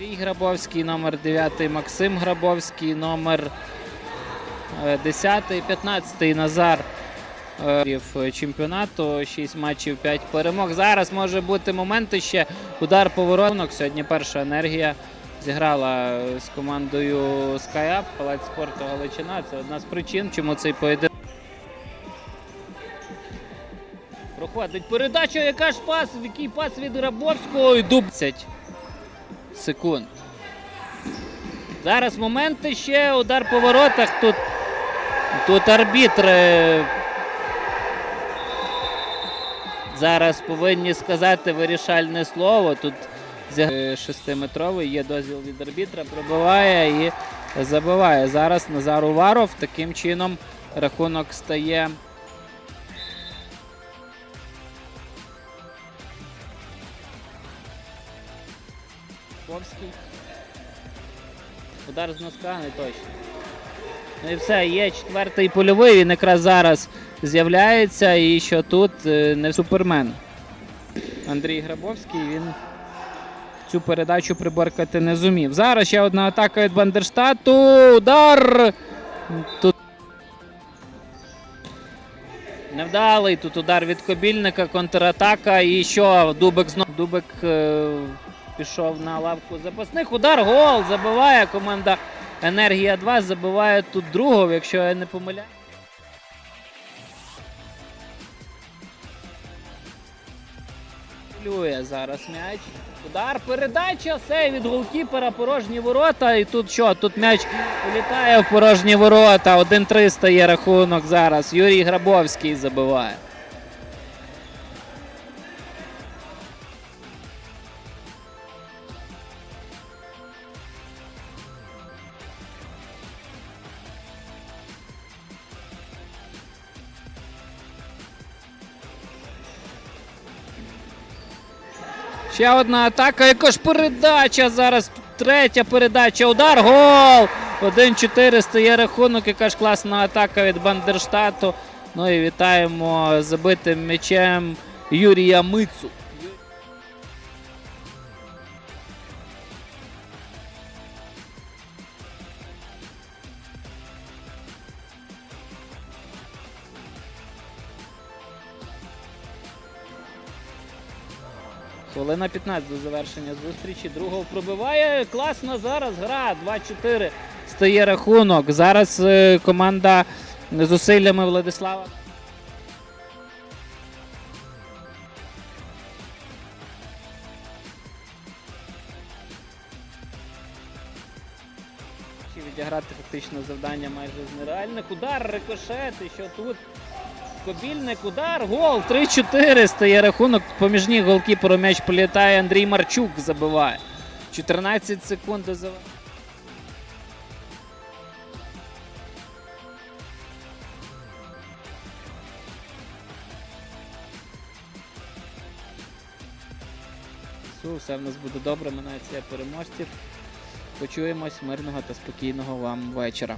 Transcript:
Андрій Грабовський, номер 9 Максим Грабовський, номер е, 10 15 Назар е, чемпіонату. 6 матчів, 5 перемог. Зараз може бути момент ще удар повороток. Сьогодні перша енергія зіграла з командою SkyUp, Палац спорту Галичина. Це одна з причин, чому цей поєдинок. Проходить передача, яка ж пас, який пас від Грабовського і дубцять секунд. Зараз моменти ще удар по воротах. Тут, тут арбітри зараз повинні сказати вирішальне слово. Тут шестиметровий є дозвіл від арбітра, пробиває і забиває. Зараз Назар Уваров таким чином рахунок стає. Ковський. Удар з носка не точно. Ну і все, є четвертий польовий, він якраз зараз з'являється. І що тут е, не супермен. Андрій Грабовський він цю передачу приборкати не зумів. Зараз ще одна атака від Бандерштату. Удар! Тут невдалий. Тут удар від Кобільника, контратака. І що? Дубик знову. Дубик е, пішов на лавку запасних. Удар, гол! Забиває команда Енергія 2. Забиває тут другого, якщо я не помиляю. Зараз м'яч. Удар, передача, сей від голкіпера, порожні ворота. І тут що? Тут м'яч улітає в порожні ворота. 1-3 стає рахунок зараз. Юрій Грабовський забиває. Ще одна атака, яка ж передача зараз. Третя передача. Удар, гол! 1-4 стає рахунок. Яка ж класна атака від Бандерштату. Ну і вітаємо забитим м'ячем Юрія Мицу. Хвилина 15 до завершення зустрічі. Другого пробиває. Класна зараз гра. 2-4 стає рахунок. Зараз е, команда зусиллями Владислава. Відіграти фактично завдання майже з нереальних. Удар, рикошет, і що тут? Кобільник, удар, гол. 3-4 стає рахунок. Поміж ніг голкіперу м'яч політає. Андрій Марчук забиває. 14 секунд до завершення. Все, в нас буде добре. Ми переможців. Почуємось мирного та спокійного вам вечора.